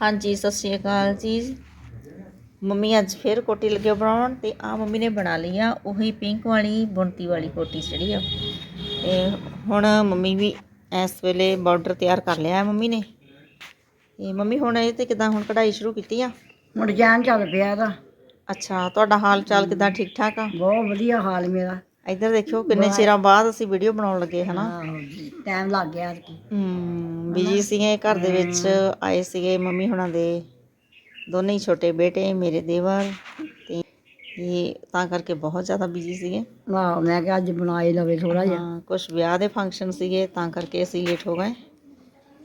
ਹਾਂਜੀ ਸਤਿ ਸ਼੍ਰੀ ਅਕਾਲ ਜੀ। ਮੰਮੀ ਅੱਜ ਫੇਰ ਕੋਟੀ ਲੱਗੇ ਬਣਾਉਣ ਤੇ ਆ ਮੰਮੀ ਨੇ ਬਣਾ ਲਈ ਆ ਉਹੀ ਪਿੰਕ ਵਾਲੀ ਬੁਣਤੀ ਵਾਲੀ ਕੋਟੀ ਜਿਹੜੀ ਆ। ਤੇ ਹੁਣ ਮੰਮੀ ਵੀ ਇਸ ਵੇਲੇ ਬਾਰਡਰ ਤਿਆਰ ਕਰ ਲਿਆ ਹੈ ਮੰਮੀ ਨੇ। ਤੇ ਮੰਮੀ ਹੁਣ ਇਹ ਤੇ ਕਿਦਾਂ ਹੁਣ ਕਢਾਈ ਸ਼ੁਰੂ ਕੀਤੀ ਆ? ਹੁਣ ਜਾਨ ਚੱਲ ਪਿਆ ਇਹਦਾ। ਅੱਛਾ ਤੁਹਾਡਾ ਹਾਲ ਚਾਲ ਕਿਦਾਂ ਠੀਕ ਠਾਕ ਆ? ਬਹੁਤ ਵਧੀਆ ਹਾਲ ਮੇਰਾ। ਇੱਧਰ ਦੇਖਿਓ ਕਿੰਨੇ ਚਿਰਾਂ ਬਾਅਦ ਅਸੀਂ ਵੀਡੀਓ ਬਣਾਉਣ ਲੱਗੇ ਹਨਾ? ਟਾਈਮ ਲੱਗ ਗਿਆ ਐਤਕੀ। ਹਮ ਬਿਜ਼ੀ ਸੀਗੇ ਘਰ ਦੇ ਵਿੱਚ ਆਏ ਸੀਗੇ ਮੰਮੀ ਹੁਣਾਂ ਦੇ। ਦੋਨੇ ਹੀ ਛੋਟੇ ਬੇਟੇ ਮੇਰੇ ਦੇਵਰ ਤੇ ਇਹ ਤਾਂ ਕਰਕੇ ਬਹੁਤ ਜ਼ਿਆਦਾ ਬਿਜ਼ੀ ਸੀਗੇ। ਆਹੋ ਮੈਂ ਕਿਹਾ ਅੱਜ ਬਣਾ ਹੀ ਲਵੇ ਥੋੜਾ ਜਿਹਾ। ਹਾਂ ਕੁਝ ਵਿਆਹ ਦੇ ਫੰਕਸ਼ਨ ਸੀਗੇ ਤਾਂ ਕਰਕੇ ਅਸੀਂ ਲੇਟ ਹੋ ਗਏ।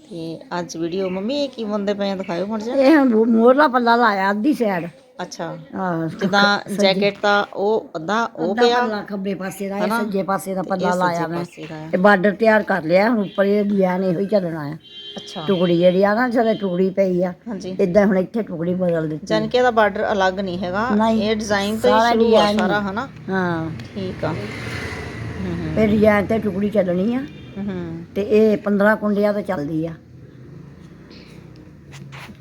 ਤੇ ਅੱਜ ਵੀਡੀਓ ਮੰਮੀ ਇਹ ਕੀ ਬੰਦੇ ਪਏ ਦਿਖਾਇਓ ਮੜ ਜਾ ਇਹ ਹੁਣ ਮੋਰਲਾ ਪੱਲਾ ਲਾਇਆ ਅੱਧੀ ਸਾਈਡ ਅੱਛਾ। ਆਹ ਜਿੱਦਾਂ ਜੈਕਟ ਦਾ ਉਹ ਅੱਧਾ ਉਹ ਪਿਆ। ਪੱਲਾ ਖੱਬੇ ਪਾਸੇ ਦਾ ਇਹ ਹਨਾ? ਸੱਜੇ ਪਾਸੇ ਦਾ ਇਹ ਪੱਲਾ ਸੱਜੇ ਲਾਇਆ ਮੈਂ। ਪਾਸੇ ਦਾ ਆ। ਤੇ ਬਾਰਡਰ ਤਿਆਰ ਕਰ ਲਿਆ ਹੁਣ ਉੱਪਰ ਇਹ ਡਿਜ਼ਾਈਨ ਇਹੋ ਹੀ ਚੱਲਣਾ ਆ ਅੱਛਾ। ਟੁਕੜੀ ਜਿਹੜੀ ਆ ਨਾ ਜਿਹੜੇ ਟੁਕੜੀ ਪਈ ਆ। ਹਾਂਜੀ। ਇਦਾਂ ਹੁਣ ਇੱਥੇ ਟੁਕੜੀ ਬਦਲ ਦਿੱਤੀ। ਜਾਨ ਕਿ ਇਹਦਾ ਬਾਰਡਰ ਅਲੱਗ ਨਹੀਂ ਹੈਗਾ। ਨਹੀਂ। ਇਹ ਡਿਜ਼ਾਈਨ ਤੋਂ ਸਾਰਾ ਹੀ ਸ਼ੁਰੂ ਆ design ਸਾਰਾ ਹਨਾ? ਹਾਂ। ਠੀਕ ਆ। ਹੂੰ ਇਹ ਡਿਜ਼ਾਈਨ ਤੇ ਟੁਕੜੀ ਚੱਲਣੀ ਆ। ਹੂੰ ਹੂੰ। ਤੇ ਇਹ 15 ਕੁੰਡਿਆਂ ਤੇ ਚੱਲਦੀ ਆ।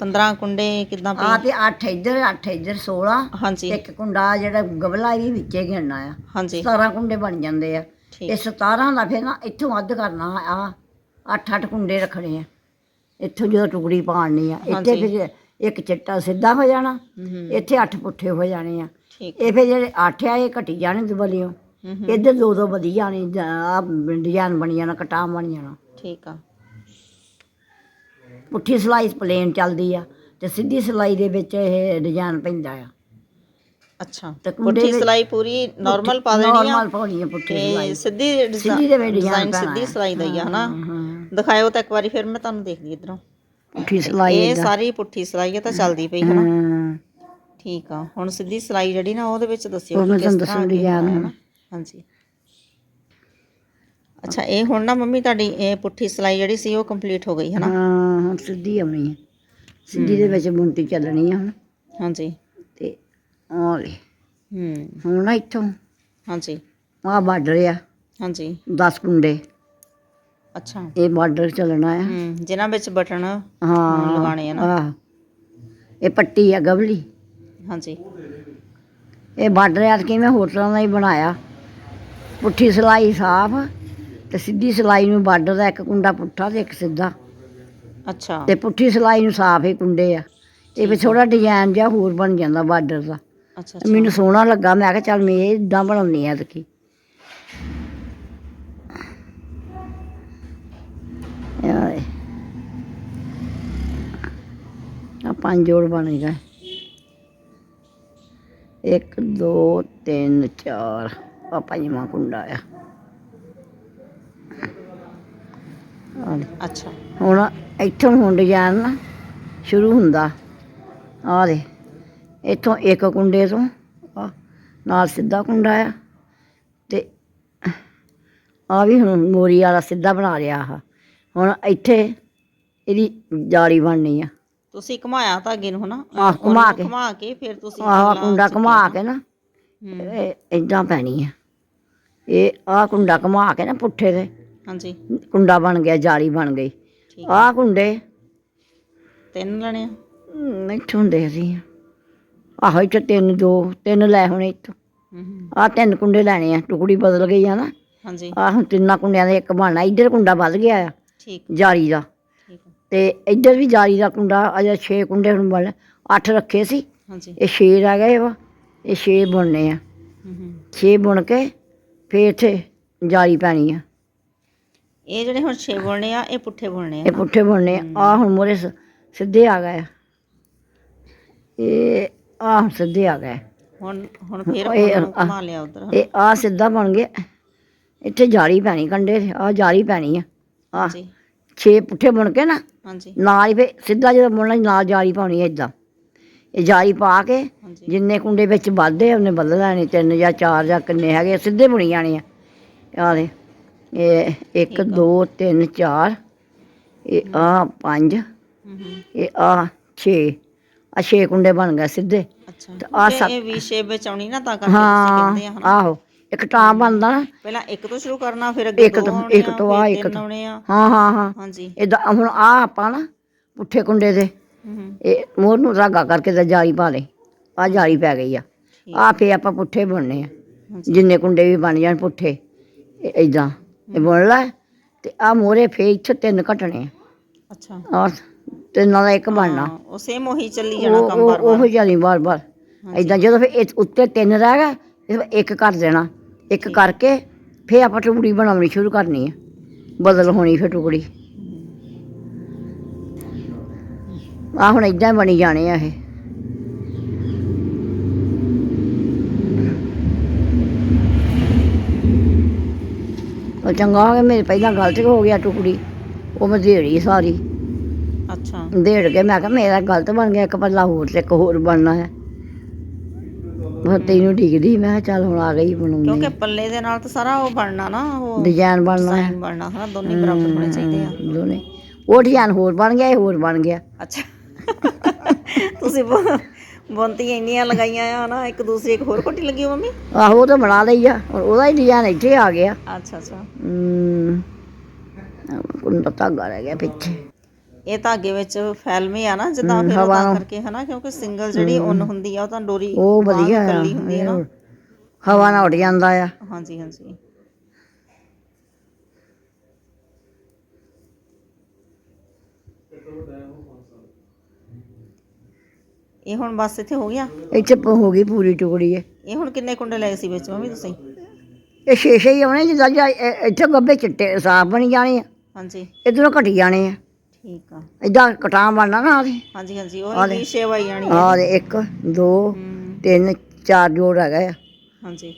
15 ਕੁੰਡੇ ਕਿਦਾਂ ਆ ਤੇ 8 ਇੱਧਰ 8 ਇੱਧਰ 16 ਹਾਂਜੀ। ਇੱਕ ਕੁੰਡਾ ਜਿਹੜਾ ਗਵਲਾ ਵੀ ਵਿੱਚੇ ਗਿਣਨਾ ਆ। ਹਾਂਜੀ। 17 ਕੁੰਡੇ ਬਣ ਜਾਂਦੇ ਆ। ਠੀਕ। ਇਹ 17 ਦਾ ਫਿਰ ਨਾ ਇੱਥੋਂ ਅੱਧ ਕਰਨਾ ਆ। 8-8 ਕੁੰਡੇ ਰੱਖਣੇ ਆ। ਇੱਥੋਂ ਜਦੋਂ ਟੁਕੜੀ ਪਾਣੀ ਆ ਇੱਥੇ ਹਾਂਜੀ। ਫਿਰ ਇੱਕ ਚਿੱਟਾ ਸਿੱਧਾ ਹੋ ਜਾਣਾ। ਹੂੰ ਇੱਥੇ 8 ਪੁੱਠੇ ਹੋ ਜਾਣੇ ਆ। ਠੀਕ। ਇਹ ਫਿਰ ਜਿਹੜੇ 8 ਆ ਇਹ ਘਟੀ ਜਾਣੇ ਦਬਲਿਓ। ਹੂੰ ਹੂੰ ਇੱਧਰ ਦੋ ਦੋ ਵਧੀ ਜਾਣੇ ਆ ਡਿਜ਼ਾਈਨ ਬਣ ਜਾਣਾ ਕਟਾ ਬਣ ਜਾਣਾ। ਠੀਕ ਆ। ਪੁੱਠੀ ਸਲਾਈ ਪਲੇਨ ਚੱਲਦੀ ਆ ਤੇ ਸਿੱਧੀ ਸਲਾਈ ਦੇ ਵਿੱਚ ਇਹ ਡਿਜ਼ਾਈਨ ਪੈਂਦਾ ਆ। ਅੱਛਾ। ਤੇ ਕੁੰਡੇ ਪੁੱਠੀ ਵਿੱਚ- ਸਿਲਾਈ ਪੂਰੀ ਨਾਰਮਲ ਪਾ ਦੇਣੀ ਆ? ਨਾਰਮਲ ਪਾਉਣੀ ਆ ਪੁੱਠੀ ਤੇ ਸਲਾਈ। ਸਿੱਧੀ ਸਿੱਧੀ ਦੇ ਵਿੱਚ ਡਿਜ਼ਾਈਨ ਸਿੱਧੀ ਪੈਣਾ ਸਿਲਾਈ ਦਾ ਹੀ ਆ ਹਨਾ? ਹਾਂ ਦਿਖਾਇਓ ਤਾਂ ਇੱਕ ਵਾਰੀ ਫਿਰ ਮੈਂ ਤੁਹਾਨੂੰ ਦੇਖਦੀ ਇਧਰੋਂ। ਪੁੱਠੀ ਸਲਾਈ ਇਹ। ਸਾਰੀ ਪੁੱਠੀ ਸਿਲਾਈ ਆ ਤਾਂ ਚੱਲਦੀ ਪਈ ਹਨਾ? ਹਾਂ। ਠੀਕ ਆ ਹੁਣ ਸਿੱਧੀ ਸਿਲਾਈ ਜਿਹੜੀ ਨਾ ਉਹਦੇ ਵਿੱਚ ਦੱਸਿਓ ਉਹ ਕਿ ਮੈਂ ਕਿਸ ਤੁਹਾਨੂੰ ਤਰ੍ਹਾਂ ਦੱਸਣ ਦੀ ਅੱਗੇ ਜਾਣ ਹੋਣਾ ਹੈ। ਹੁਣ। ਨਾ। ਹਾਂਜੀ। ਅੱਛਾ ਇਹ ਹੁਣ ਨਾ ਮੰਮੀ ਤੁਹਾਡੀ ਇਹ ਪੁੱਠੀ ਸਿਲਾਈ ਜਿਹੜੀ ਸੀ ਉਹ ਕੰਪਲੀਟ ਹੋ ਗਈ ਹਨਾ? ਹਾਂ ਹੁਣ ਸਿੱਧੀ ਆਉਣੀ ਹੈ। ਸਿੱਧੀ ਦੇ ਵਿੱਚ ਬੁੰਤੀ ਚੱਲਣੀ ਆ ਹੁਣ। ਹਾਂਜੀ। ਤੇ ਆ ਲੈ ਹੂੰ। ਹੁਣ ਨਾ ਇੱਥੋਂ ਹਾਂਜੀ। ਆ ਬਾਰਡਰ ਆ। ਹਾਂਜੀ। 10 ਕੁੰਡੇ। ਅੱਛਾ। ਇਹ ਬਾਰਡਰ ਚੱਲਣਾ ਆ। ਹੂੰ ਜਿਨ੍ਹਾਂ ਵਿੱਚ ਬਟਨ ਹਾਂ ਲਗਾਉਣੇ ਆ ਨਾ। ਆਹ। ਇਹ ਪੱਟੀ ਆ ਗਵਲੀ। ਹਾਂਜੀ। ਇਹ ਬਾਰਡਰ ਆ ਕਿਵੇਂ ਤਰ੍ਹਾਂ ਦਾ ਹੀ ਬਣਾਇਆ। ਪੁੱਠੀ ਸਲਾਈ ਸਾਫ਼। ਤੇ ਸਿੱਧੀ ਸਲਾਈ ਨੂੰ ਬਾਰਡਰ ਦਾ ਇੱਕ ਕੁੰਡਾ ਪੁੱਠਾ ਤੇ ਇੱਕ ਸਿੱਧਾ। ਅੱਛਾ। ਤੇ ਪੁੱਠੀ ਸਲਾਈ ਨੂੰ ਸਾਫ਼ ਹੀ ਕੁੰਡੇ ਆ। ਇਹ ਵੀ ਥੋੜਾ ਡਿਜ਼ਾਈਨ ਜਿਹਾ ਹੋਰ ਬਣ ਜਾਂਦਾ ਬਾਰਡਰ ਦਾ। ਅੱਛਾ ਮੈਨੂੰ ਸੋਹਣਾ ਲੱਗਾ ਮੈਂ ਕਿਹਾ ਚੱਲ ਮੈਂ ਇਹ ਇਦਾਂ ਬਣਾਉਣੀ ਆ ਤਕੀ ਆ ਪੰਜ ਜੋੜ ਬਣ ਗਏ। ਇੱਕ ਦੋ ਤਿੰਨ ਚਾਰ। ਆ ਪੰਜਵਾਂ ਕੁੰਡਾ ਆ। ਆ ਲੈ। ਅੱਛਾ। ਹੁਣ ਇੱਥੋਂ ਹੁਣ ਡਿਜ਼ਾਈਨ ਨਾ ਸ਼ੁਰੂ ਹੁੰਦਾ। ਆ ਦੇ ਇੱਥੋਂ ਇੱਕ ਕੁੰਡੇ ਤੋਂ ਨਾਲ ਸਿੱਧਾ ਕੁੰਡਾ ਆ ਤੇ ਆ ਵੀ ਹੁਣ ਮੋਰੀ ਵਾਲਾ ਸਿੱਧਾ ਬਣਾ ਲਿਆ ਆ ਹੁਣ ਇੱਥੇ ਇਹਦੀ ਜਾਲੀ ਬਣਨੀ ਆ। ਤੁਸੀਂ ਘੁਮਾਇਆ ਧਾਗੇ ਨੂੰ ਹਨਾ? ਆਹ, ਘੁਮਾ ਉਹਨੂੰ ਕੇ। ਘੁਮਾ ਕੇ ਫਿਰ ਤੁਸੀਂ ਆਹ ਅਗਲਾ ਕੁੰਡਾ ਘੁਮਾ ਕੇ ਨਾ ਹੂੰ, ਇਹ ਇਦਾਂ ਪੈਣੀ ਆ। ਇਹ ਆ ਕੁੰਡਾ ਘੁਮਾ ਕੇ ਨਾ ਪੁੱਠੇ ਤੇ ਹਾਂਜੀ। ਕੁੰਡਾ ਬਣ ਗਿਆ ਜਾਲੀ ਬਣ ਗਈ। ਠੀਕ ਆ ਕੁੰਡੇ। ਤਿੰਨ ਲੈਣੇ ਆ? ਹਮ, ਇੱਥੋਂ ਦੇਖਦੀ ਆ ਆਹੋ ਇੱਥੇ ਤਿੰਨ ਦੋ ਤਿੰਨ ਲੈ ਹੁਣ ਇੱਥੋਂ। ਹੂੰ ਹੂੰ, ਆ ਤਿੰਨ ਕੁੰਡੇ ਲੈਣੇ ਆ ਟੁਕੜੀ ਬਦਲ ਗਈ ਆ ਨਾ। ਹਾਂਜੀ। ਆ ਹੁਣ ਤਿੰਨਾਂ ਕੁੰਡਿਆਂ ਦੇ ਇੱਕ ਬਣਨਾ ਇੱਧਰ ਕੁੰਡਾ ਵੱਧ ਗਿਆ ਆ ਠੀਕ। ਜਾਲੀ ਦਾ। ਠੀਕ ਆ, ਤੇ ਇੱਧਰ ਵੀ ਜਾਲੀ ਦਾ ਕੁੰਡਾ ਅਜੇ 6 ਕੁੰਡੇ ਹੁਣ ਬਣ 8 ਰੱਖੇ ਸੀ। ਹਾਂਜੀ। ਇਹ 6 ਰਹਿ ਗਏ ਵਾ ਇਹ 6 ਬੁਣਨੇ ਆ। ਹੂੰ ਹੂੰ। 6 ਬੁਣ ਕੇ ਫੇਰ ਇੱਥੇ ਜਾਲੀ ਪੈਣੀ ਆ। ਇਹ ਜਿਹੜੇ ਹੁਣ ਛੇ ਬੋਲਣੇ ਆ ਇਹ ਪੁੱਠੇ ਬੋਲਣੇ ਇਹ ਆ ਪੁੱਠੇ ਬੁਣਨੇ ਆ। ਹੁਣ ਮੋਰੇ ਸਿੱਧੇ ਆ ਗਏ ਆ। ਇਹ ਹੁਣ ਸਿੱਧੇ ਆ ਗਏ ਹੁਣ ਹੁਣ ਫਿਰ ਇਹ- ਉਹਨਾਂ ਨੂੰ ਘੁਮਾ ਲਿਆ ਉਧਰ। ਇਹ ਆ ਸਿੱਧਾ ਬਣ ਗਿਆ। ਇੱਥੇ ਜਾਲੀ ਪੈਣੀ ਕੰਡੇ ਤੇ ਆ ਜਾਲੀ ਪੈਣੀ ਆ। ਆ ਛੇ ਪੁੱਠੇ ਬੁਣ ਕੇ ਨਾ ਹਾਂਜੀ। ਨਾਲ ਹੀ ਫੇ ਸਿੱਧਾ ਜਦੋਂ ਬੁਣਨਾ ਨਾਲ ਜਾਲੀ ਪਾਉਣੀ ਹੈ ਇਦਾਂ ਇਹ ਜਾਲੀ ਪਾ ਕੇ ਹਾਂਜੀ। ਜਿੰਨੇ ਕੁੰਡੇ ਵਿੱਚ ਵੱਧਦੇ ਉਹਨੇ ਬਦਲ ਲੈਣੇ ਤਿੰਨ ਜਾਂ ਚਾਰ ਜਾਂ ਕਿੰਨੇ ਹੈਗੇ ਆ, ਸਿੱਧੇ ਬੁਣੀ ਜਾਣੇ ਆ। ਆ ਦੇ ਇਹ 1 2 3 4 ਇਹ ਆ 5 ਹੂੰ ਹੂੰ ਇਹ ਆ 6 ਆ 6 ਕੁੰਡੇ ਬਣ ਗਏ ਸਿੱਧੇ। ਅੱਛਾ। ਤੇ ਇਹ- ਸੱਤ- ਇਹ ਵੀ ਸ਼ੇਪ ਵਿੱਚ ਆਉਣੀ ਨਾ ਤਾਂ ਕਰਕੇ ਤੁਸੀਂ ਹਾਂ ਕਹਿੰਦੇ ਆ ਆਹੋ। ਇੱਕ ਟਾਂ ਬਣਦਾ ਨਾ। ਪਹਿਲਾਂ ਇੱਕ ਤੋਂ ਸ਼ੁਰੂ ਕਰਨਾ ਫਿਰ ਅੱਗੇ ਇੱਕ ਤੋਂ- ਇੱਕ ਆ, ਤੋਂ ਆ, ਇੱਕ ਤੋਂ। ਆ। ਹਾਂ ਹਾਂ ਹਾਂ। ਹਾਂਜੀ। ਇਦਾਂ ਹੁਣ ਆ ਆਪਾਂ ਨਾ ਪੁੱਠੇ ਕੁੰਡੇ ਦੇ। ਇਹ ਮੋਰ ਨੂੰ ਧਾਗਾ ਕਰਕੇ ਤੇ ਜਾਲੀ ਪਾ ਲੈ ਆ ਜਾਲੀ ਪੈ ਗਈ ਆ। ਆ ਫੇ ਆਪਾਂ ਪੁੱਠੇ ਬੁਣਨੇ ਆ। ਜਿੰਨੇ ਕੁੰਡੇ ਵੀ ਬਣ ਜਾਣ ਪੁੱਠੇ ਇਦਾਂ ਇਹ ਬੁਣ ਲੈ ਤੇ ਆ ਮੋਰੇ ਫੇ ਇੱਥੇ ਤਿੰਨ ਘਟਣੇ। ਅੱਛਾ। ਔਰ ਤਿੰਨਾਂ ਦਾ ਇੱਕ ਬਣਨਾ। ਹਾਂ, ਉਹ ਸੇਮ ਉਹੀ ਚੱਲੀ ਜਾਣਾ ਕੰਮ ਉਹ ਬਾਰ ਉਹ ਜਾਲੀ ਬਾਰ ਬਾਰ ਇਦਾਂ ਜਦੋਂ ਫੇ ਉੱਤੇ ਤਿੰਨ ਰਹਿ ਗਏ ਇਹ ਇੱਕ ਕਰ ਦੇਣਾ। ਇੱਕ ਕਰਕੇ ਫੇ ਆਪਾਂ ਟੁਕੜੀ ਬਣਾਉਣੀ ਸ਼ੁਰੂ ਕਰਨੀ ਆ। ਬਦਲ ਹੋਣੀ ਫੇ ਟੁਕੜੀ। ਆ ਹੁਣ ਇਦਾਂ ਬਣੀ ਜਾਣੇ ਆ ਇਹ। ਉਹ ਚੰਗਾ ਹੋ ਗਿਆ ਮੇਰੇ ਪਹਿਲਾਂ ਗਲਤ ਹੋ ਗਿਆ ਟੁਕੜੀ ਉਹ ਮੈਂ ਦੇੜੀ ਸਾਰੀ। ਅੱਛਾ। ਦੇੜ ਕੇ ਮੈਂ ਕਿਹਾ ਮੇਰਾ ਗਲਤ ਬਣ ਗਿਆ ਇੱਕ ਪੱਲਾ ਹੋਰ ਤੇ ਇੱਕ ਹੋਰ ਬਣਨਾ ਹੈ। ਉਹ ਤੈਨੂੰ ਡਿੱਗਦੀ ਮੈਂ ਕਿਹਾ ਚੱਲ ਹੁਣ ਆ ਗਈ ਬਣਾਉਂਦੀ ਕਿਉਂਕਿ ਪੱਲੇ ਦੇ ਨਾਲ ਤਾਂ ਸਾਰਾ ਉਹ ਬਣਨਾ ਨਾ ਉਹ ਡਿਜ਼ਾਈਨ ਬਣਨਾ ਹੈ। ਡਿਜ਼ਾਈਨ ਬਣਨਾ ਹਨਾ ਦੋਨੇ ਬਰਾਬਰ ਹੋਣੇ ਚਾਹੀਦੇ ਆ। ਦੋਨੇ। ਉਹ ਡਿਜ਼ਾਈਨ ਹੋਰ ਬਣ ਗਿਆ ਇਹ ਹੋਰ ਬਣ ਗਿਆ। ਅੱਛਾ। ਤੁਸੀਂ ਬੁ- ਬੁਣਤੀਆਂ ਇੰਨੀਆਂ ਲਗਾਈਆਂ ਆ ਨਾ ਇੱਕ ਦੂਸਰੀ ਇੱਕ ਹੋਰ ਕੋਟੀ ਲੱਗੀ ਹੋ ਮੰਮੀ? ਆਹੋ ਉਹ ਤਾਂ ਬਣਾ ਲਈ ਆ ਹੁਣ ਉਹਦਾ ਹੀ ਡਿਜ਼ਾਈਨ ਇੱਥੇ ਆ ਗਿਆ। ਅੱਛਾ ਅੱਛਾ। ਹਮ ਕੁੰਡਾ ਧਾਗਾ ਰਹਿ ਗਿਆ ਪਿੱਛੇ। ਇਹ ਧਾਗੇ ਵਿੱਚ ਫੈਲਮੇ ਆ ਨਾ ਜਿੱਦਾਂ ਫਿਰ ਉਹ ਤਾਂ ਕਰਕੇ ਹਨਾ ਕਿਉਂਕਿ ਸਿੰਗਲ ਜਿਹੜੀ ਉੱਨ ਹੁੰਦੀ ਆ ਉਹ ਤਾਂ ਡੋਰੀ ਉਹ ਬਾਹਰ ਵਧੀਆ ਆ ਇਕੱਲੀ ਹੁੰਦੀ ਆ ਨਾ। ਹਵਾ ਨਾਲ ਉੱਡ ਜਾਂਦਾ ਆ। ਹਾਂਜੀ ਹਾਂਜੀ। ਇਹ ਹੁਣ ਬਸ ਇੱਥੇ ਹੋ ਗਿਆ। ਇੱਥੇ ਪ- ਹੋ ਗਈ ਪੂਰੀ ਟੁਕੜੀ ਇਹ। ਇਹ ਹੁਣ ਕਿੰਨੇ ਕੁੰਡੇ ਲਏ ਸੀ ਵਿੱਚ ਮੰਮੀ ਤੁਸੀਂ? ਇਹ ਛੇ ਛੇ ਹੀ ਆਉਣੇ ਜਿੱਦਾਂ ਜਾਂ ਇਹ- ਇੱਥੇ ਗੱਬੇ ਚਿੱਟੇ ਸਾਫ਼ ਬਣੀ ਜਾਣੇ ਆ। ਹਾਂਜੀ। ਇਧਰੋਂ ਘਟੀ ਜਾਣੇ ਆ। ਠੀਕ ਆ। ਇਦਾਂ ਕਟਾਂ ਬਣਨਾ ਨਾ ਆਦੇ ਹਾਂਜੀ ਹਾਂਜੀ ਉਹ ਵੀ ਸ਼ੇਵ ਆਈ ਜਾਣੀ ਆ। ਆ ਦੇ 1 2 ਹਮ, ਤਿੰਨ ਚਾਰ ਜੋੜ ਹੈਗਾ ਆ। ਹਾਂਜੀ।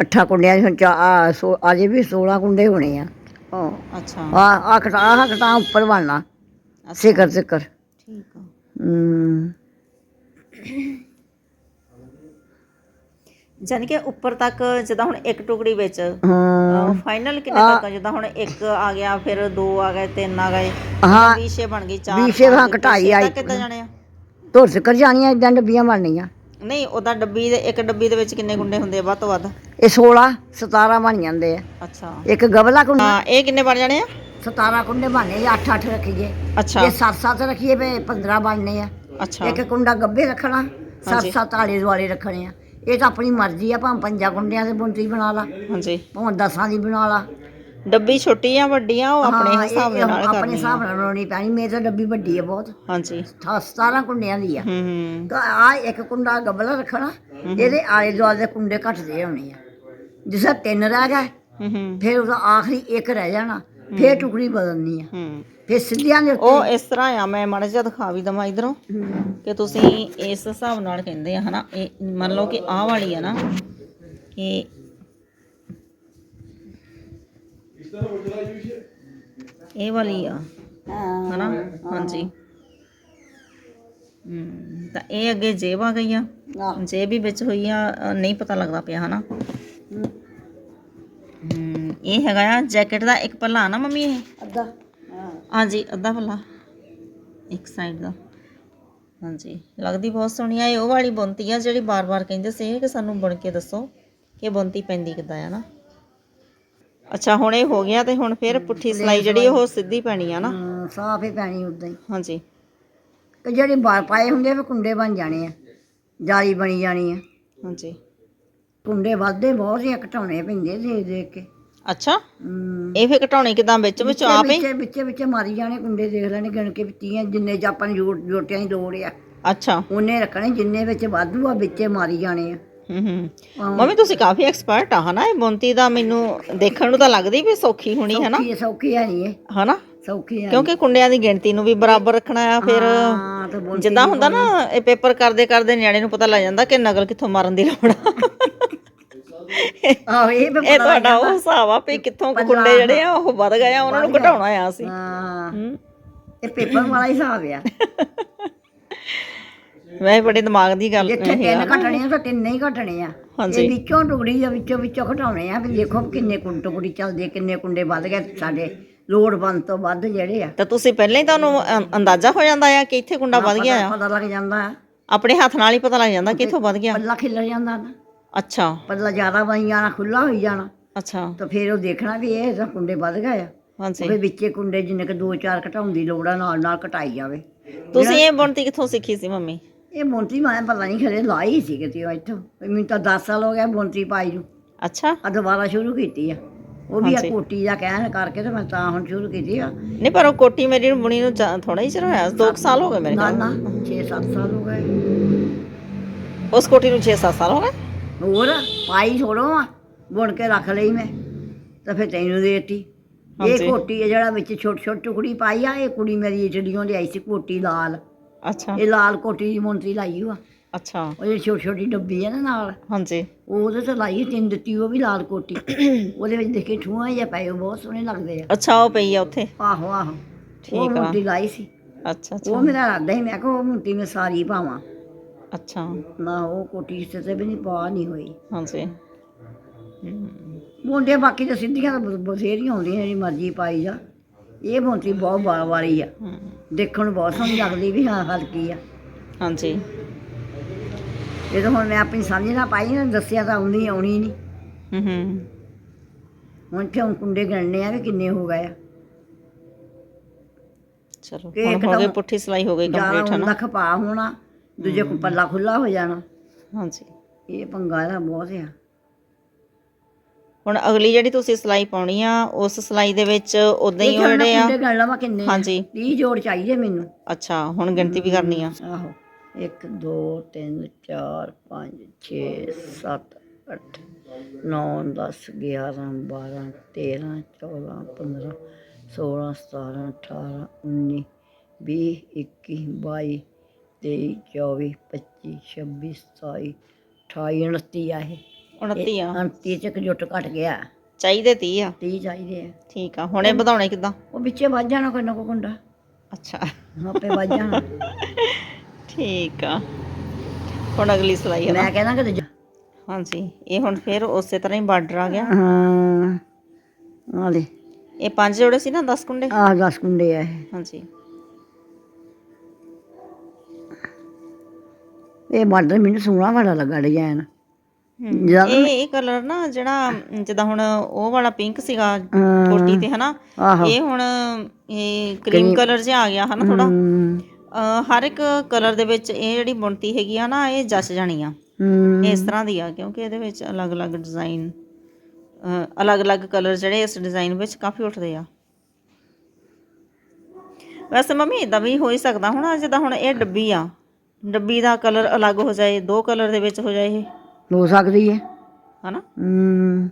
ਅੱਠਾ ਕੁੰਡਿਆਂ ਦੀ ਹੁਣ ਚਾ ਆ ਸੋ ਅਜੇ ਵੀ 16 ਕੁੰਡੇ ਹੋਣੇ ਆ। ਹਾਂ ਅੱਛਾ। ਆ ਆ ਕਟਾ ਆ ਕਟਾਂ ਉੱਪਰ ਬਣਨਾ। ਅੱਛਾ, ਸਿਖਰ ਸਿਖਰ ਠੀਕ ਆ। ਹਮ ਜਾਨੀ ਕਿ ਉੱਪਰ ਤੱਕ ਜਿੱਦਾਂ ਹੁਣ ਇੱਕ ਟੁਕੜੀ ਵਿੱਚ ਹਾਂ। ਫਾਈਨਲ ਕਿੰਨੇ ਤੱਕ ਆ? ਜਿੱਦਾਂ ਹੁਣ ਇੱਕ ਆ ਗਿਆ ਫਿਰ ਦੋ ਆ ਗਏ ਤਿੰਨ ਆ ਗਏ। ਹਾਂ। ਵੀਸ਼ੇ ਬਣ ਗਈ ਚਾਰ ਵੀਹ ਛੇ ਹਾਂ ਘਟਾਈ ਆਈ। ਕਿੱਦਾਂ ਜਾਣੇ ਆ? ਧੁਰ ਸਿਖਰ ਜਾਣੀਆਂ ਇਦਾਂ ਡੱਬੀਆਂ ਬਣਨੀਆਂ। ਨਹੀਂ ਉਹਦਾ ਡੱਬੀ ਦੇ ਇੱਕ ਡੱਬੀ ਦੇ ਵਿੱਚ ਕਿੰਨੇ ਗੁੰਡੇ ਹੁੰਦੇ ਆ ਵੱਧ ਤੋਂ ਵੱਧ? ਇਹ 16 17 ਬਣ ਜਾਂਦੇ ਆ। ਅੱਛਾ। ਇੱਕ ਗਬਲਾ ਕੁੰਡਾ। ਹਾਂ ਇਹ ਕਿੰਨੇ ਬਣ ਜਾਣੇ ਆ? 17 ਕੁੰਡੇ ਬਣਨੇ ਜਾਂ 8 8 ਰੱਖੀਏ। ਅੱਛਾ। ਜੇ 7 7 ਰੱਖੀਏ ਵੇ 15 ਬਣਨੇ ਆ। ਅੱਛਾ। ਇੱਕ ਕੁੰਡਾ ਗੱਬੇ ਰੱਖਣਾ ਸੱਤ। ਸੱਤ ਆਲੇ ਦੁਆਲੇ ਰੱਖਣੇ ਆ। ਇਹ ਤਾਂ ਆਪਣੀ ਮਰਜ਼ੀ ਆ ਭਾਵੇਂ ਪੰਜਾਂ ਕੁੰਡਿਆਂ ਦੇ ਬੁੰਤੀ ਬਣਾ ਲਾ ਹਾਂਜੀ। ਭਾਵੇਂ ਦਸਾਂ ਦੀ ਬਣਾ ਲਾ। ਡੱਬੀ ਛੋਟੀ ਆ ਵੱਡੀ ਆ ਉਹ ਆਪਣੇ ਹਿਸਾਬ ਨਾਲ ਆਪਣੇ ਕਰਨੀ ਆ ਹਿਸਾਬ ਨਾਲ ਬਣਾਉਣੀ ਪੈਣੀ ਮੇਰੀ ਤਾਂ ਡੱਬੀ ਵੱਡੀ ਆ ਬਹੁਤ। ਹਾਂਜੀ। ਅਠਾ- 17 ਕੁੰਡਿਆਂ ਦੀ ਆ। ਹੂੰ ਹੂੰ। ਤਾਂ ਆ ਇੱਕ ਕੁੰਡਾ ਗੱਬਲਾ ਰੱਖਣਾ ਇਹਦੇ ਆਲੇ ਦੁਆਲੇ ਦੇ ਕੁੰਡੇ ਘਟਦੇ ਹੋਣੇ ਆ। ਜਿਸ ਤਿੰਨ ਰਹਿ ਗਏ ਹੂੰ ਹੂੰ। ਫਿਰ ਉਹਦਾ ਆਖਰੀ ਇੱਕ ਰਹਿ ਜਾਣਾ। ਫਿਰ ਟੁਕੜੀ ਬਦਲਣੀ ਆ। ਹੂੰ। ਫਿਰ ਸਿੱਧਿਆਂ ਦੇ ਉੱਤੇ ਉਹ ਇਸ ਤਰ੍ਹਾਂ ਆ ਮੈਂ ਮਾੜਾ ਜਿਹਾ ਦਿਖਾ ਵੀ ਦਵਾਂ ਇਧਰੋਂ। ਕਿ ਤੁਸੀਂ ਇਸ ਹਿਸਾਬ ਨਾਲ ਕਹਿੰਦੇ ਆ ਹਨਾ? ਇਹ ਮੰਨ ਲਓ ਕਿ ਆਹ ਵਾਲੀ ਆ ਨਾ ਕਿ ਇਹ ਵਾਲੀ ਆ ਹਨਾ? ਹਾਂਜੀ। ਤਾਂ ਇਹ ਅੱਗੇ ਜੇਬ ਆ ਗਈ ਆ। ਜੇਬ ਵੀ ਵਿੱਚ ਹੋਈ ਆ ਨਹੀਂ ਪਤਾ ਲੱਗਦਾ ਪਿਆ ਹਨਾ? ਇਹ ਹੈਗਾ ਆ ਜੈਕਟ ਦਾ ਇੱਕ ਪੱਲਾ ਨਾ ਮੰਮੀ ਇਹ? ਅੱਧਾ ਹਾਂਜੀ ਅੱਧਾ ਪੱਲਾ। ਇੱਕ ਸਾਈਡ ਦਾ। ਹਾਂਜੀ ਲੱਗਦੀ ਬਹੁਤ ਸੋਹਣੀ ਆ। ਇਹ ਉਹ ਵਾਲੀ ਬੁੰਤੀ ਆ ਜਿਹੜੀ ਬਾਰ-ਬਾਰ ਕਹਿੰਦੇ ਸੀ ਕਿ ਸਾਨੂੰ ਬੁਣ ਕੇ ਦੱਸੋ ਕਿ ਬੁੰਤੀ ਪੈਂਦੀ ਕਿੱਦਾਂ ਆ ਨਾ। ਅੱਛਾ ਹੁਣ ਇਹ ਹੋ ਗਿਆ ਤੇ ਹੁਣ ਫਿਰ ਪੁੱਠੀ ਸਲਾਈ ਜਿਹੜੀ ਉਹ ਸਿੱਧੀ ਪੈਣੀ ਆ ਨਾ। ਸਾਫ਼ ਹੀ ਪੈਣੀ ਉਦਾਂ ਹੀ। ਹਾਂਜੀ। ਤੇ ਜਿਹੜੇ ਬਾਹਰ ਪਾਏ ਹੁੰਦੇ ਆ ਫਿਰ ਕੁੰਡੇ ਬਣ ਜਾਣੇ ਆ। ਜਾਲੀ ਬਣੀ ਜਾਣੀ ਆ। ਹਾਂਜੀ। ਕੁੰਡੇ ਵੱਧਦੇ ਬਹੁਤ ਹੀ ਘਟਾਉਣੇ ਪੈਂਦੇ ਦੇਖ ਦੇਖ ਕੇ। ਅੱਛਾ। ਇਹ ਫਿਰ ਘਟਾਉਣੇ ਕਿਦਾਂ ਵਿੱਚ ਵਿੱਚ ਆਪ ਹੀ? ਵਿੱਚੇ ਵਿੱਚੇ ਵਿੱਚੇ ਮਾਰੀ ਜਾਣੇ ਕੁੰਡੇ ਦੇਖ ਲੈਣੇ ਗਿਣ ਕੇ ਤੀਆਂ ਜਿੰਨੇ ਚ ਆਪਾਂ ਨੂੰ ਜੋਟ ਜੋਟਿਆਂ ਦੀ ਲੋੜ ਆ। ਅੱਛਾ। ਉਹਨੇ ਰੱਖਣੇ ਜਿੰਨੇ ਵਿੱਚ ਵਾਧੂ ਆ ਵਿੱਚੇ ਮਾਰੀ ਜਾਣੇ ਆ। ਹੂੰ। ਮੰਮੀ ਤੁਸੀਂ ਕਾਫੀ ਐਕਸਪਰਟ ਆ ਹਨਾ? ਇਹ ਬੁੰਤੀ ਦਾ ਮੈਨੂੰ ਦੇਖਣ ਨੂੰ ਤਾਂ ਲੱਗਦੀ ਵੀ ਸੌਖੀ ਹੋਣੀ ਹਨਾ? ਸੌਖੀ ਸੌਖੀ ਹੈ ਨਹੀਂ ਇਹ। ਹਨਾ? ਸੌਖੀ ਹੈ ਕਿਉਂਕਿ ਕੁੰਡਿਆਂ ਦੀ ਗਿਣਤੀ ਨੂੰ ਵੀ ਬਰਾਬਰ ਰੱਖਣਾ ਆ ਫਿਰ ਬੁਣਤੀ ਜਿੱਦਾਂ ਹੁੰਦਾ ਨਾ ਇਹ ਪੇਪਰ ਕਰਦੇ ਕਰਦੇ ਨਿਆਣੇ ਨੂੰ ਪਤਾ ਲੱਗ ਜਾਂਦਾ ਕਿ ਨਗਲ ਕਿੱਥੋਂ ਮਾਰਨ ਦੀ ਲੋੜ ਆ। ਆਹੋ ਇਹ ਵੀ ਇਹ ਤੁਹਾਡਾ ਉਹ ਹਿਸਾਬ ਆ ਵੀ ਕਿੱਥੋਂ ਕੁੰਡੇ ਜਿਹੜੇ ਆ ਉਹ ਵੱਧ ਗਏ ਆ ਉਹਨਾਂ ਨੂੰ ਘਟਾਉਣਾ ਆ ਅਸੀਂ। ਹਾਂ। ਇਹ ਪੇਪਰ ਵਾਲਾ ਹਿਸਾਬ ਆ। ਵੈਸੇ ਬੜੇ ਦਿਮਾਗ ਦੀ ਗੱਲ ਜਿੱਥੇ ਤਿੰਨ ਘਟਣੇ ਆ ਤਾਂ ਤਿੰਨ ਹੀ ਘਟਣੇ ਆ। ਹਾਂਜੀ। ਇਹ ਵਿੱਚੋਂ ਟੁਕੜੀ ਆ ਵਿੱਚੋਂ ਵਿੱਚੋਂ ਘਟਾਉਣੇ ਆ ਵੀ ਦੇਖੋ ਕਿੰਨੇ ਕੁੰਡ ਟੁਕੜੀ ਚੱਲਦੇ ਕਿੰਨੇ ਕੁੰਡੇ ਵੱਧ ਗਏ ਸਾਡੇ ਲੋੜ ਬੰਦ ਤੋਂ ਵੱਧ ਜਿਹੜੇ ਆ। ਤਾਂ ਤੁਸੀਂ ਪਹਿਲਾਂ ਹੀ ਤੁਹਾਨੂੰ ਅੰ- ਅੰਦਾਜ਼ਾ ਹੋ ਜਾਂਦਾ ਆ ਕਿ ਇੱਥੇ ਕੁੰਡਾ ਵੱਧ ਗਿਆ ਆ? ਪਤਾ ਲੱਗ ਜਾਂਦਾ ਆ। ਆਪਣੇ ਹੱਥ ਨਾਲ ਹੀ ਪਤਾ ਲੱਗ ਜਾਂਦਾ ਕਿ ਇੱਥੋਂ ਵੱਧ ਗਿਆ। ਪੱਲਾ ਖਿੱਲ ਜਾਂਦਾ ਨਾ। ਅੱਛਾ। ਪੱਲਾ ਜ਼ਿਆਦਾ ਬਣ ਜਾਣਾ ਖੁੱਲਾ ਹੋਈ ਜਾਣਾ। ਅੱਛਾ। ਤਾਂ ਫਿਰ ਉਹ ਦੇਖਣਾ ਵੀ ਇਹ ਤਾਂ ਕੁੰਡੇ ਵੱਧ ਗਏ ਆ। ਹਾਂਜੀ। ਫਿਰ ਵਿੱਚੇ ਕੁੰਡੇ ਜਿੰਨੇ ਕਿ ਦੋ ਚਾਰ ਘਟਾਉਣ ਦੀ ਲੋੜ ਆ ਨਾਲ ਨਾਲ ਘਟਾਈ ਜਾਵੇ। ਤੁਸੀਂ ਇਹ ਬੁਣਤੀ ਕਿੱਥੋਂ ਸਿੱਖੀ ਸੀ ਮੰਮੀ? ਇਹ ਮੋਂਤੀ ਮੈਂ ਪਤਾ ਨਹੀਂ ਖਰੇ ਲਾਈ ਸੀ ਕਿਤੇ ਉਹ ਇੱਥੋਂ। ਮੈਨੂੰ ਤਾਂ 10 ਸਾਲ ਹੋ ਗਏ ਮੋਂਤੀ ਪਾਈ ਨੂੰ। ਅੱਛਾ। ਆ ਦੁਬਾਰਾ ਸ਼ੁਰੂ ਕੀਤੀ ਆ। ਉਹ ਵੀ ਆ ਹਾਂਜੀ। ਕੋਟੀ ਦਾ ਕਹਿਣ ਕਰਕੇ ਤੇ ਮੈਂ ਤਾਂ ਹੁਣ ਸ਼ੁਰੂ ਕੀਤੀ ਆ। ਨਹੀਂ ਪਰ ਉਹ ਕੋਟੀ ਮੇਰੀ ਨੂੰ ਬੁਣੀ ਨੂੰ ਥੋੜਾ ਹੀ ਚਿਰ ਹੋਇਆ 2 ਸਾਲ ਹੋ ਗਏ ਮੇਰੇ ਨਾ ਖਿਆਲ ਨਾ 6-7 ਸਾਲ ਹੋ ਗਏ। ਉਸ ਕੋਟੀ ਨੂੰ 6-7 ਸਾਲ ਹੋ ਗਏ? ਹੋਰ ਪਾਈ ਛੋੜੋ ਆ ਬੁਣ ਕੇ ਰੱਖ ਲਈ ਮੈਂ ਤਾਂ ਫਿਰ ਤੈਨੂੰ ਦੇਤੀ। ਇਹ ਹਾਂਜੀ। ਕੋਟੀ ਹੈ ਜਿਹੜਾ ਵਿੱਚ ਛੋਟ ਛੋਟ ਟੁਕੜੀ ਪਾਈ ਆ ਇਹ ਕੁੜੀ ਮੇਰੀ ਇਟਲੀਓਂ ਲਿਆਈ ਸੀ ਕੋਟੀ ਲਾਲ। ਅੱਛਾ। ਇਹ ਲਾਲ ਕੋਟੀ ਦੀ ਮੋਂਤੀ ਲਾਈ ਹੋਆ। ਅੱਛਾ। ਉਹ ਜਿਹੜੀ ਛੋਟੀ ਛੋਟੀ ਡੱਬੀ ਹੈ ਨਾ ਨਾਲ ਹਾਂਜੀ। ਉਹਦੇ ਤੇ ਲਾਈ ਤਿੰਨ ਦਿੱਤੀ ਉਹ ਵੀ ਲਾਲ ਕੋਟੀ। ਉਹਦੇ ਵਿੱਚ ਦੇਖੇ ਠੂਆਂ ਜਿਹਾ ਪਏ ਉਹ ਬਹੁਤ ਸੋਹਣੇ ਲੱਗਦੇ ਆ। ਅੱਛਾ ਉਹ ਪਈ ਆ ਉੱਥੇ? ਆਹੋ ਆਹੋ ਉਹ ਠੀਕ ਆ। ਮੋਟੀ ਲਾਈ ਸੀ। ਅੱਛਾ ਉਹ ਅੱਛਾ ਮੇਰਾ ਇਰਾਦਾ ਹੀ ਮੈਂ ਕਿਹਾ ਉਹ ਮੋਟੀ ਮੈਂ ਸਾਰੀ ਪਾਵਾਂ। ਅੱਛਾ। ਨਾ ਉਹ ਕੋਟੀ ਇਸ ਤੇ ਵੀ ਨਹੀਂ ਪਾ ਨਹੀਂ ਹੋਈ। ਹਾਂਜੀ। ਮੁੰਡੇ ਬਾਕੀ ਤਾਂ ਸਿੱਧੀਆਂ ਤਾਂ ਬ- ਬਥੇਰੀਆਂ ਆਉਂਦੀਆਂ ਜਿਹੜੀ ਮਰਜ਼ੀ ਪਾਈ ਜਾ। ਇਹ ਮੋਟੀ ਬਹੁਤ ਵਾਲੀ ਆ। ਹਮ, ਦੇਖਣ ਨੂੰ ਬਹੁਤ ਸੋਹਣੀ ਲੱਗਦੀ ਵੀ ਹਾਂ ਹਲਕੀ ਆ। ਹਾਂਜੀ। ਜਦੋਂ ਹੁਣ ਮੈਂ ਆਪਣੀ ਸਮਝ ਨਾਲ ਪਾਈ ਨਾ ਦੱਸਿਆ ਤਾਂ ਆਉਂਦੀ ਆਉਣੀ ਨਹੀਂ ਹੂੰ ਹੂੰ। ਹੁਣ ਤੇ ਹੁਣ ਕੁੰਡੇ ਗਣਨੇ ਆ ਵੀ ਕਿੰਨੇ ਹੋ ਗਏ ਆ। ਚਲੋ ਹੁਣ ਹੋ ਗਈ ਪੁੱਠੀ ਸਲਾਈ ਹੋ ਗਈ ਕੰਪਲੀਟ ਹੈ ਨਾ? ਖਪਾ ਹੋਣਾ। ਦੂਜੇ ਕੋ ਪੱਲਾ ਖੁੱਲਾ ਹੋ ਜਾਣਾ। ਹਾਂਜੀ। ਇਹ ਪੰਗਾ ਇਹਦਾ ਬਹੁਤ ਆ। ਹੁਣ ਅਗਲੀ ਜਿਹੜੀ ਤੁਸੀਂ ਸਲਾਈ ਪਾਉਣੀ ਆ ਉਸ ਸਲਾਈ ਦੇ ਵਿੱਚ ਉਦਾਂ ਹੀ ਜਿਹੜੇ ਆ ਕੁੰਡੇ ਗਣ ਲਵਾਂ ਕਿੰਨੇ? ਹਾਂਜੀ। 30 ਜੋੜ ਚਾਹੀਦੇ ਮੈਨੂੰ। ਅੱਛਾ ਹੁਣ ਗਿਣਤੀ ਵੀ ਕਰਨੀ ਆ। ਆਹੋ। 1 2 3 4 5 6 7 8 9 10 11 12 13 14 15 16 17 18 19 20 21 22 23 24 25 26 27 28 29 ਆ ਇਹ। 29 ਆ। 29 ਚ ਇੱਕ ਜੁੱਟ ਘਟ ਗਿਆ। ਚਾਹੀਦੇ 30 ਆ। 30 ਚਾਹੀਦੇ ਆ। ਠੀਕ ਆ ਹੁਣ ਵਧਾਉਣੇ ਕਿਦਾਂ? ਉਹ ਵਿੱਚੇ ਵੱਜ ਜਾਣਾ ਕੋਈ ਨਾ ਕੋਈ ਕੁੰਡਾ ਅੱਛਾ। ਆਪੇ ਵੱਜ ਜਾਣਾ। ਠੀਕ ਆ। ਹੁਣ ਅਗਲੀ ਸਲਾਈ ਆ ਨਾ। ਮੈਂ ਕਹਿੰਦਾ ਕਿ ਦੂਜਾ- ਹਾਂਜੀ ਇਹ ਹੁਣ ਫਿਰ ਉਸੇ ਤਰ੍ਹਾਂ ਹੀ ਬਾਰਡਰ ਆ ਗਿਆ। ਹਾਂ ਆ ਲੈ। ਇਹ ਪੰਜ ਜੋੜੇ ਸੀ ਨਾ 10 ਕੁੰਡੇ? ਆਹ 10 ਕੁੰਡੇ ਆ ਇਹ। ਹਾਂਜੀ। ਇਹ ਬਾਰਡਰ ਮੈਨੂੰ ਸੋਹਣਾ ਬੜਾ ਲੱਗਾ ਡਿਜ਼ਾਈਨ ਇਹ ਇਹ ਕਲਰ ਨਾ ਜਿਹੜਾ ਜਿੱਦਾਂ ਹੁਣ ਉਹ ਵਾਲਾ ਪਿੰਕ ਸੀਗਾ। ਕੋਟੀ ਤੇ ਹਨਾ? ਇਹ ਹੁਣ ਇਹ ਕਰੀਮ ਕਲਰ ਜਿਹਾ ਆ ਗਿਆ ਹਨਾ ਥੋੜਾ ਹਰ ਇੱਕ ਕਲਰ ਦੇ ਵਿੱਚ ਇਹ ਜਿਹੜੀ ਬੁਣਤੀ ਹੈਗੀ ਆ ਨਾ ਇਹ ਜੱਚ ਜਾਣੀ ਆ। ਇਸ ਤਰ੍ਹਾਂ ਦੀ ਆ ਕਿਉਂਕਿ ਇਹਦੇ ਵਿੱਚ ਅਲੱਗ-ਅਲੱਗ ਡਿਜ਼ਾਈਨ ਅਲੱਗ-ਅਲੱਗ ਕਲਰ ਜਿਹੜੇ ਇਸ ਡਿਜ਼ਾਈਨ ਵਿੱਚ ਕਾਫੀ ਉੱਠਦੇ ਆ। ਵੈਸੇ ਮੰਮੀ ਇਦਾਂ ਵੀ ਹੋ ਹੀ ਸਕਦਾ ਹੁਣ ਜਿੱਦਾਂ ਹੁਣ ਇਹ ਡੱਬੀ ਆ ਡੱਬੀ ਦਾ ਕਲਰ ਅਲੱਗ ਹੋ ਜਾਏ ਦੋ ਕਲਰ ਦੇ ਵਿੱਚ ਹੋ ਜਾਏ ਇਹ। ਹੋ ਸਕਦੀ ਹੈ ਹਨਾ? ਹਮ,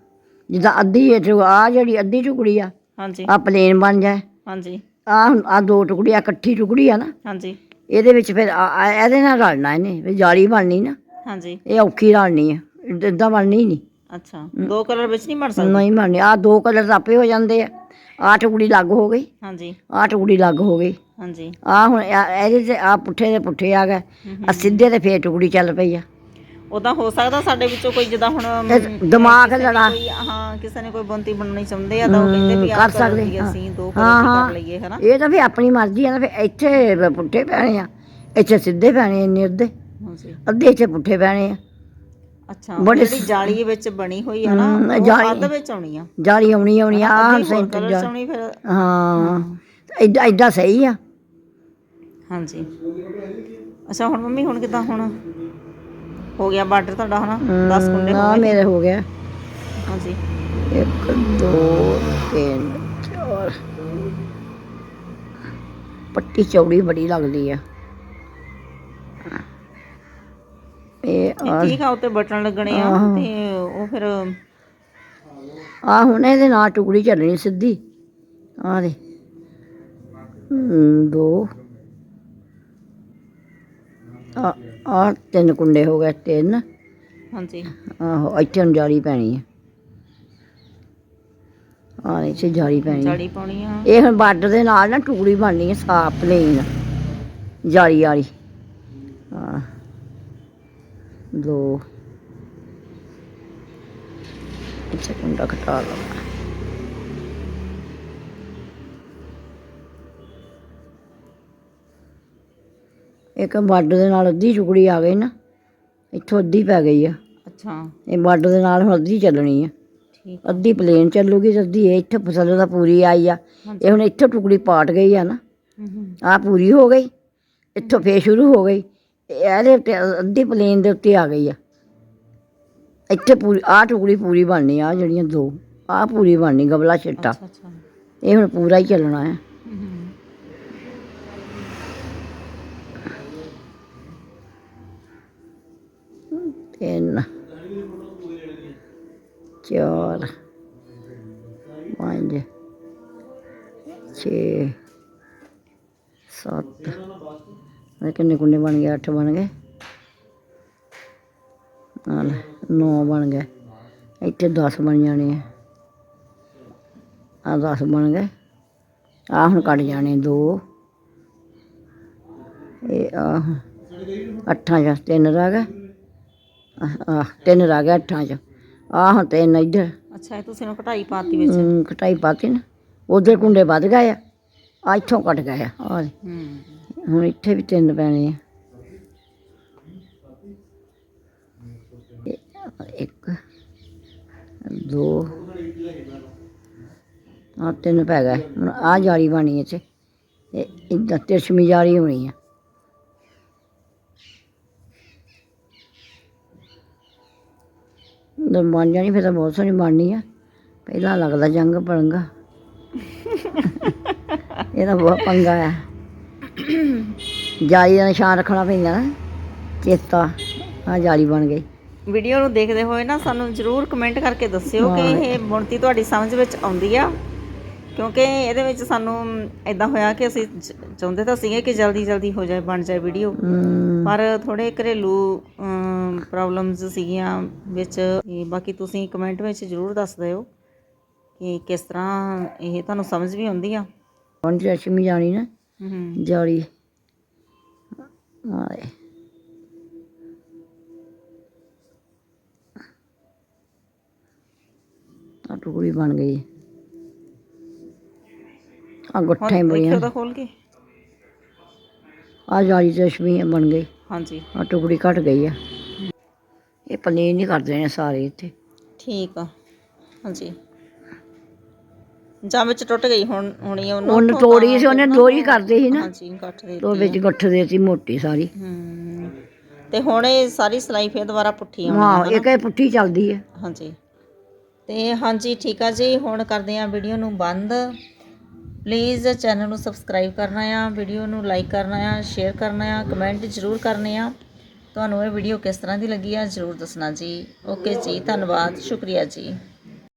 ਜਿੱਦਾਂ ਅੱਧੀ ਇਹ ਆ ਜਿਹੜੀ ਅੱਧੀ ਟੁਕੜੀ ਆ ਹਾਂਜੀ। ਆ ਪਲੇਨ ਬਣ ਜਾਏ। ਹਾਂਜੀ। ਆ ਆ ਦੋ ਟੁਕੜੀ ਆ ਇਕੱਠੀ ਟੁਕੜੀ ਆ ਨਾ ਹਾਂਜੀ। ਇਹਦੇ ਵਿੱਚ ਫਿਰ ਆ- ਆ ਇਹਦੇ ਨਾਲ ਰਲਣਾ ਇਹਨੇ ਵੀ ਜਾਲੀ ਬਣਨੀ ਨਾ। ਹਾਂਜੀ। ਇਹ ਔਖੀ ਰਲਣੀ ਆ ਇਦਾਂ ਬਣਨੀ ਨਹੀਂ। ਅੱਛਾ ਦੋ ਕਲਰ ਵਿੱਚ ਨਹੀਂ ਬਣ ਸਕਦੇ? ਨਹੀਂ ਬਣਨੀ ਆ ਦੋ ਕਲਰ ਤਾਂ ਆਪੇ ਹੋ ਜਾਂਦੇ ਆ। ਆ ਟੁਕੜੀ ਲੱਗ ਹੋ ਗਈ। ਹਾਂਜੀ। ਆ ਟੁਕੜੀ ਲੱਗ ਹੋ ਗਈ। ਹਾਂਜੀ। ਆ ਹੁਣ ਆ- ਇਹਦੇ ਤੇ ਆ ਪੁੱਠੇ ਦੇ ਪੁੱਠੇ ਆ ਗਏ। ਆ ਸਿੱਧੇ ਤੇ ਫੇਰ ਟੁਕੜੀ ਚੱਲ ਪਈ ਆ। ਉਦਾਂ ਹੋ ਸਕਦਾ ਸਾਡੇ ਵਿੱਚੋਂ ਕੋਈ ਜਿੱਦਾਂ ਹੁਣ ਦਿਮਾਗ ਲੜਾ। ਕੋਈ ਹਾਂ ਕਿਸੇ ਨੇ ਕੋਈ ਬੁਣਤੀ ਬਣਾਉਣੀ ਚਾਹੁੰਦੇ ਆ ਤਾਂ ਉਹ ਕਹਿੰਦੇ ਵੀ ਕਰ ਆਹ ਸਕਦੇ, ਸਕਦੇ ਹਾਂ। ਅਸੀਂ ਦੋ। ਕਰ ਲਈਏ ਹਨਾ? ਇਹ ਤਾਂ ਵੀ ਆਪਣੀ ਮਰਜ਼ੀ ਆ ਨਾ ਫਿਰ ਇੱਥੇ ਪੁੱਠੇ ਪੈਣੇ ਆ। ਇੱਥੇ ਸਿੱਧੇ ਪੈਣੇ ਇੰਨੇ ਅੱਧੇ। ਹਾਂਜੀ। ਅੱਧੇ ਇੱਥੇ ਪੁੱਠੇ ਪੈਣੇ ਆ। ਅੱਛਾ ਬੜੇ ਜਿਹੜੀ ਜਾਲੀ ਵਿੱਚ ਬਣੀ ਹੋਈ ਆ ਨਾ ਉਹ ਜਾਲੀ- ਅੱਧ ਵਿੱਚ ਆਉਣੀ ਆ। ਜਾਲੀ ਆਉਣੀ ਆਉਣੀ ਆ ਆਹ ਜਾ ਆਉਣੀ ਫਿਰ। ਹਾਂ। ਏਦਾਂ ਏਦਾਂ ਸਹੀ ਆ। ਹਾਂਜੀ। ਅੱਛਾ ਹੁਣ ਮੰਮੀ ਹੁਣ ਕਿਦਾਂ ਹੁਣ? ਹੋ ਗਿਆ ਬਾਰਡਰ ਤੁਹਾਡਾ ਹਨਾ? 10 ਕੁੰਡੇ ਆ ਹੋ ਗਏ। ਮੇਰੇ ਹੋ ਗਿਆ। ਹਾਂਜੀ। 1 2 3 4 ਪੱਟੀ ਚੌੜੀ ਬੜੀ ਲੱਗਦੀ ਆ। ਠੀਕ ਆ ਉੱਤੇ ਬਟਨ ਲੱਗਣੇ ਆ। ਤੇ ਉਹ ਫਿਰ ਆ ਹੁਣ ਇਹਦੇ ਨਾਲ ਟੁਕੜੀ ਚੱਲਣੀ ਸਿੱਧੀ। ਆ ਦੇ। ਦੋ। ਆ ਆ ਤਿੰਨ ਕੁੰਡੇ ਹੋ ਗਏ ਤਿੰਨ। ਹਾਂਜੀ। ਆਹੋ ਇੱਥੇ ਜਾਲੀ ਪੈਣੀ ਆ। ਆ ਇੱਥੇ ਜਾਲੀ ਪੈਣੀ। ਜਾਲੀ ਪਾਉਣੀ ਆ। ਇਹ ਹੁਣ ਬਾਰਡਰ ਦੇ ਨਾਲ ਨਾ ਟੁਕੜੀ ਬਣਨੀ ਹੈ ਸਾਫ਼ ਪਲੇਨ ਜਾਲੀ ਵਾਲੀ। ਹਾਂ ਦੋ ਇੱਥੇ ਕੁੰਡਾ ਘਟਾ ਲਵਾਂ ਇੱਕ ਬਾਰਡਰ ਦੇ ਨਾਲ ਅੱਧੀ ਟੁਕੜੀ ਆ ਗਈ ਨਾ ਇੱਥੋਂ ਅੱਧੀ ਪੈ ਗਈ ਆ। ਅੱਛਾ। ਇਹ ਬਾਰਡਰ ਦੇ ਨਾਲ ਹੁਣ ਅੱਧੀ ਚੱਲਣੀ ਆ। ਠੀਕ ਅੱਧੀ ਪਲੇਨ ਚੱਲੂਗੀ ਤੇ ਅੱਧੀ ਇਹ ਇੱਥੇ ਫਸਲ ਦਾ ਪੂਰੀ ਆਈ ਆ। ਇਹ ਹੁਣ ਇੱਥੇ ਟੁਕੜੀ ਪਾਟ ਗਈ ਆ ਨਾ। ਆ ਪੂਰੀ ਹੋ ਗਈ। ਇੱਥੋਂ ਫੇਰ ਸ਼ੁਰੂ ਹੋ ਗਈ। ਇਹਦੇ ਉੱਤੇ ਅੱਧੀ ਪਲੇਨ ਦੇ ਉੱਤੇ ਆ ਗਈ ਆ। ਇੱਥੇ ਪੂਰੀ ਆ ਟੁਕੜੀ ਪੂਰੀ ਬਣਨੀ ਆ ਜਿਹੜੀਆਂ ਦੋ ਆ ਪੂਰੀ ਬਣਨੀ ਗਬਲਾ ਛਿੱਟਾ। ਇਹ ਹੁਣ ਪੂਰਾ ਹੀ ਚੱਲਣਾ ਆ। ਤਿੰਨ ਚਾਰ ਪੰਜ 6 7 ਉਹਦੇ ਕਿੰਨੇ ਕੁੰਨੇ ਬਣ ਗਏ? 8 ਬਣ ਗਏ। ਨਾਲ 9 ਬਣ ਗਏ। ਇੱਥੇ 10 ਬਣ ਜਾਣੇ ਆ। ਆ 10 ਬਣ ਗਏ। ਆ ਹੁਣ ਕੱਟ ਜਾਣੇ ਦੋ। ਇਹ ਆ ਅੱਠਾਂ ਜਾਂ ਤਿੰਨ ਰਹਿ ਗਏ। ਆ ਤਿੰਨ ਰਹਿ ਗਏ ਅੱਠਾਂ ਚ। ਆ ਹੁਣ ਤਿੰਨ ਇੱਧਰ। ਅੱਛਾ ਇਹ ਤੁਸੀਂ ਨੂੰ ਕਟਾਈ ਪਾਤੀ ਵਿੱਚ। ਕਟਾਈ ਪਾਤੀ ਨਾ। ਉਧਰ ਕੁੰਡੇ ਵੱਧ ਗਏ ਆ। ਇੱਥੋਂ ਕੱਟ ਗਏ ਆ। ਆ ਹੂੰ। ਹੁਣ ਇੱਥੇ ਵੀ ਤਿੰਨ ਪੈਣੇ ਆ। ਇੱਕ ਦੋ ਆ ਤਿੰਨ ਪੈ ਗਏ। ਹੁਣ ਆ ਜਾਲੀ ਬਣੀ ਇੱਥੇ। ਇਹ ਇਦਾਂ ਤਿਰਛਮੀ ਜਾਲੀ ਹੋਣੀ ਆ। ਜਦੋਂ ਬਣ ਜਾਣੀ ਫਿਰ ਤਾਂ ਬਹੁਤ ਸੋਹਣੀ ਬਣਨੀ ਆ। ਪਹਿਲਾਂ ਲੱਗਦਾ ਜੰਗ ਪੜੰਗਾ। ਇਹਦਾ ਬਹੁਤ ਪੰਗਾ ਆ। ਜਾਲੀ ਦਾ ਨਿਸ਼ਾਨ ਰੱਖਣਾ ਪੈਂਦਾ ਨਾ ਚੇਤਾ ਆ ਜਾਲੀ ਬਣ ਗਈ। ਵੀਡੀਓ ਨੂੰ ਦੇਖਦੇ ਹੋਏ ਨਾ ਸਾਨੂੰ ਜਰੂਰ ਕਮੈਂਟ ਕਰਕੇ ਦੱਸਿਓ ਕਿ। ਇਹ ਬੁਣਤੀ ਤੁਹਾਡੀ ਸਮਝ ਵਿੱਚ ਆਉਂਦੀ ਆ। ਕਿਉਂਕਿ ਇਹਦੇ ਵਿੱਚ ਸਾਨੂੰ ਇਦਾਂ ਹੋਇਆ ਕਿ ਅਸੀਂ ਚਾਹੁੰਦੇ ਤਾਂ ਸੀਗੇ ਕਿ ਜਲਦੀ ਜਲਦੀ ਹੋ ਜਾਏ ਬਣ ਜਾਏ ਵੀਡੀਓ। ਪਰ ਥੋੜੇ ਘਰੇਲੂ ਪ੍ਰੋਬਲਮਸ ਸੀਗੀਆਂ ਵਿੱਚ। ਬਾਕੀ ਤੁਸੀਂ ਕਮੈਂਟ ਵਿੱਚ ਜਰੂਰ ਦੱਸ ਦਿਓ ਕਿ ਕਿਸ ਤਰ੍ਹਾਂ ਇਹ ਤੁਹਾਨੂੰ ਸਮਝ ਵੀ ਆਉਂਦੀ ਆ। ਹੁਣ ਰਸ਼ਮੀ ਜਾਣੀ ਨਾ ਹੂੰ। ਜਾਲੀ ਆਏ ਆ ਟੁਕੜੀ ਬਣ ਗਈ। ਆ ਗੁੱਠੇ ਬੜੀਆਂ ਤਾਂ ਖੋਲ ਕੇ। ਆ ਜਾਲੀ ਤੇ ਰਸ਼ਮੀ ਬਣ ਗਈ। ਹਾਂਜੀ। ਆ ਟੁਕੜੀ ਘਟ ਗਈ ਆ। ਇਹ ਪਨੀਰ ਨਹੀਂ ਕਰਦੇ ਨੇ ਸਾਰੇ ਇੱਥੇ। ਠੀਕ ਆ। ਹਾਂਜੀ। ਜਾਂ ਵਿੱਚ ਟੁੱਟ ਗਈ ਹੁਣ ਹੁਣੀ ਉਹਨੂੰ ਉਹਨੇ ਤੋੜੀ ਸੀ ਉਹਨੇ ਦੋਰੀ ਕਰਦੇ ਸੀ ਨਾ। ਹਾਂਜੀ ਗੱਠ ਦੇ ਉਹ ਵਿੱਚ ਗੱਠ ਦੇਤੀ ਮੋਟੀ ਸਾਰੀ। ਹੂੰ ਤੇ ਹੁਣ ਇਹ ਸਾਰੀ ਸਲਾਈ ਫੇਰ ਦੁਬਾਰਾ ਪੁੱਠੀ ਆਉਣੀ ਹਾਂ ਇਹ ਪੁੱਠੀ ਚੱਲਦੀ ਹੈ ਹਾਂਜੀ। ਤੇ ਹਾਂਜੀ ਠੀਕ ਆ ਜੀ ਹੁਣ ਕਰਦੇ ਆ ਵੀਡੀਓ ਨੂੰ ਬੰਦ। ਪਲੀਜ਼ ਚੈਨਲ ਨੂੰ ਸਬਸਕ੍ਰਾਈਬ ਕਰਨਾ ਆ ਵੀਡੀਓ ਨੂੰ ਲਾਈਕ ਕਰਨਾ ਆ ਸ਼ੇਅਰ ਕਰਨਾ ਆ ਕਮੈਂਟ ਜ਼ਰੂਰ ਕਰਨੇ ਆ। ਤੁਹਾਨੂੰ ਇਹ ਵੀਡੀਓ ਕਿਸ ਤਰ੍ਹਾਂ ਦੀ ਲੱਗੀ ਆ ਜ਼ਰੂਰ ਦੱਸਣਾ ਜੀ। ਓਕੇ ਜੀ ਧੰਨਵਾਦ ਸ਼ੁਕਰੀਆ ਜੀ।